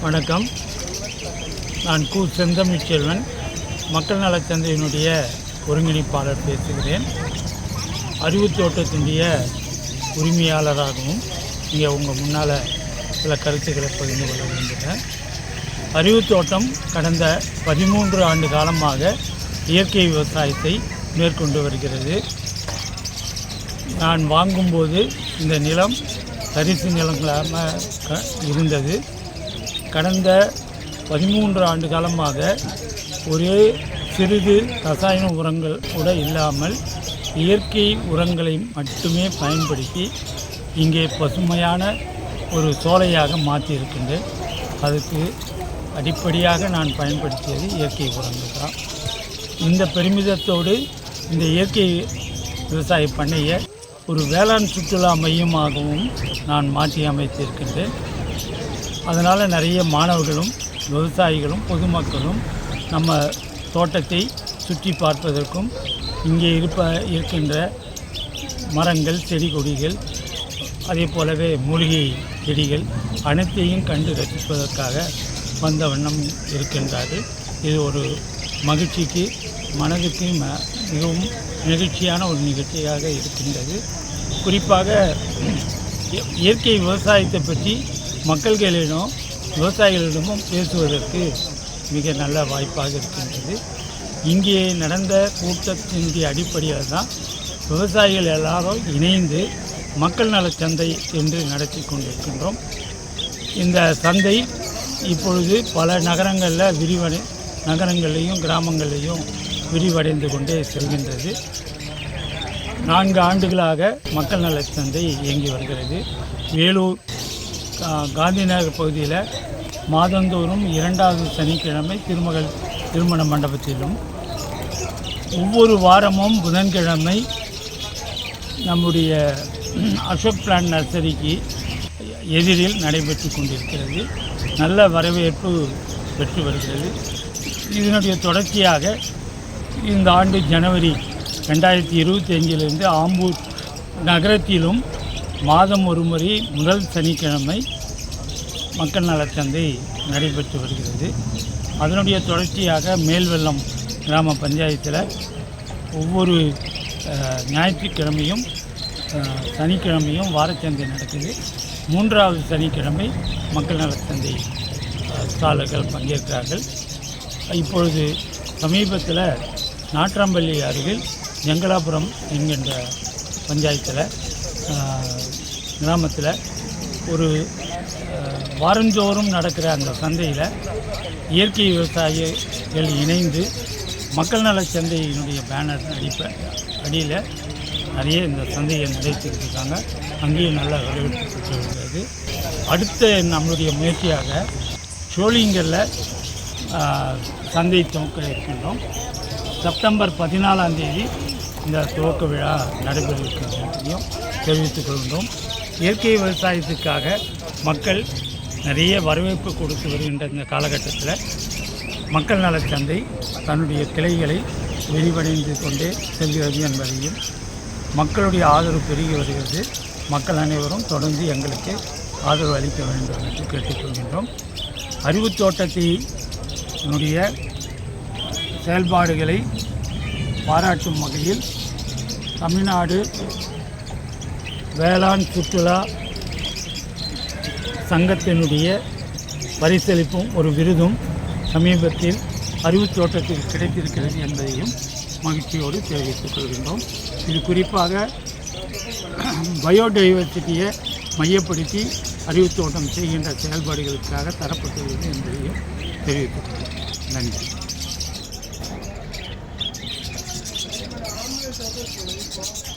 வணக்கம். நான் கு. செந்தமிழ்ச்செல்வன். மக்கள் நலச்சந்தையினுடைய ஒருங்கிணைப்பாளர் பேசுகிறேன். அறிவுத் தோட்டத்தினுடைய உரிமையாளராகவும் இங்கே உங்கள் முன்னால் சில கருத்துக்களை பகிர்ந்து கொள்ள விரும்புகிறேன். அறிவுத் தோட்டம் கடந்த பதிமூன்று ஆண்டு காலமாக இயற்கை விவசாயத்தை மேற்கொண்டு வருகிறது. நான் வாங்கும்போது இந்த நிலம் தரிசு நிலங்களாக க- இருந்தது. கடந்த பதிமூன்று ஆண்டு காலமாக ஒரே சிறிது ரசாயன உரங்கள் கூட இல்லாமல் இயற்கை உரங்களை மட்டுமே பயன்படுத்தி இங்கே பசுமையான ஒரு சோலையாக மாற்றியிருக்கின்றேன் அதுக்கு அடிப்படையாக நான் பயன்படுத்தியது இயற்கை உரங்கள் தான். இந்த பெருமிதத்தோடு இந்த இயற்கை விவசாய பண்ணையை ஒரு வேளாண் சுற்றுலா மையமாகவும் நான் மாற்றி அமைத்திருக்கின்றேன். அதனால் நிறைய மாணவர்களும் விவசாயிகளும் பொதுமக்களும் நம்ம தோட்டத்தை சுற்றி பார்ப்பதற்கும் இங்கே இருப்ப இருக்கின்ற மரங்கள் செடி கொடிகள் அதே போலவே மூலிகை செடிகள் அனைத்தையும் கண்டு ரசிப்பதற்காக வந்த வண்ணம் இருக்கின்றார்கள் இது ஒரு மகிழ்ச்சிக்கு மனதுக்கு ம- மிகவும் நெகிழ்ச்சியான ஒரு நிகழ்ச்சியாக இருக்கின்றது. குறிப்பாக இயற்கை விவசாயத்தை பற்றி மக்கள்களிடம் விவசாயிகளிடமும் பேசுவதற்கு மிக நல்ல வாய்ப்பாக இருக்கின்றது. இங்கே நடந்த கூட்டத்தினுடைய அடிப்படையில் தான் விவசாயிகள் எல்லாரும் இணைந்து மக்கள் நலச் சந்தை என்று நடத்தி கொண்டிருக்கின்றோம். இந்த சந்தை இப்பொழுது பல நகரங்களில் விரிவடை நகரங்களையும் கிராமங்களையும் விரிவடைந்து கொண்டே செல்கின்றது. நான்கு ஆண்டுகளாக மக்கள் நலச் சந்தை இயங்கி வருகிறது. வேலூர் காந்திநகர் பகுதியில் மாதந்தோறும் இரண்டாவது சனிக்கிழமை திருமகள் திருமண மண்டபத்திலும் ஒவ்வொரு வாரமும் புதன்கிழமை நம்முடைய அசோக் பிளான் நர்சரிக்கு எதிரில் நடைபெற்று கொண்டிருக்கிறது. நல்ல வரவேற்பு பெற்று வருகிறது. இதனுடைய தொடர்ச்சியாக இந்த ஆண்டு ஜனவரி ரெண்டாயிரத்தி இருபத்தி அஞ்சிலிருந்து ஆம்பூர் நகரத்திலும் மாதம் ஒரு முறை முதல் சனிக்கிழமை மக்கள் நலச்சந்தை நடைபெற்று வருகிறது. அதனுடைய தொடர்ச்சியாக மேல்வெள்ளம் கிராம பஞ்சாயத்தில் ஒவ்வொரு ஞாயிற்றுக்கிழமையும் சனிக்கிழமையும் வாரச்சந்தை நடக்குது. மூன்றாவது சனிக்கிழமை மக்கள் நலச்சந்தை சாளர்கள் ஸ்டாலர்கள் பங்கேற்கிறார்கள். இப்பொழுது சமீபத்தில் நாட்ராம்பள்ளி அருகில் ஜங்கலாபுரம் என்கின்ற பஞ்சாயத்தில் கிராமத்தில் ஒரு வாரஞ்சோறும் வாரந்தோறும் நடக்கிற அந்த சந்தையில் இயற்கை விவசாயிகள் இணைந்து மக்கள் நலச் சந்தையினுடைய பேனர் அடிப்ப அடியில் நிறைய இந்த சந்தையை நடத்திட்டு இருக்காங்க. அங்கேயும் நல்ல வரவேற்பு வருகிறது அடுத்த நம்மளுடைய முயற்சியாக சோழிங்கரில் சந்தை துவக்க இருக்கின்றோம். செப்டம்பர் பதினாலாம் தேதி இந்த துவக்க விழா நடைபெற தெரிவித்துக் கொள்கின்றோம். இயற்கை விவசாயத்துக்காக மக்கள் நிறைய வரவேற்பு கொடுத்து வருகின்ற இந்த காலகட்டத்தில் மக்கள் நலச்சந்தை தன்னுடைய கிளைகளை விரிவடைந்து கொண்டே செல்கிறது என்பதையும் மக்களுடைய ஆதரவு பெருகி வருகிறது. மக்கள் அனைவரும் தொடர்ந்து எங்களுக்கு ஆதரவு அளிக்க வேண்டும் என்று கேட்டுக்கொள்கின்றோம் அறிவுத் தோட்டத்தினுடைய செயல்பாடுகளை பாராட்டும் வகையில் தமிழ்நாடு வேளாண் சுற்றுலா சங்கத்தினுடைய பரிசளிப்பும் ஒரு விருதும் சமீபத்தில் அறிவுத்தோட்டத்தில் கிடைத்திருக்கிறது என்பதையும் மகிழ்ச்சியோடு தெரிவித்துக் கொள்கின்றோம். இது குறிப்பாக பயோடைவர்சிட்டியை மையப்படுத்தி அறிவுத்தோட்டம் செய்கின்ற செயல்பாடுகளுக்காக தரப்பட்டுள்ளது என்பதையும் தெரிவித்துக் கொள்கிறேன் நன்றி. Thank you.